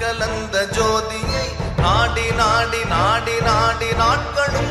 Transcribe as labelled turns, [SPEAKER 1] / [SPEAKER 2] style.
[SPEAKER 1] கலந்த ஜோதியை நாடி நாடி நாடி நாடி நாட்களும்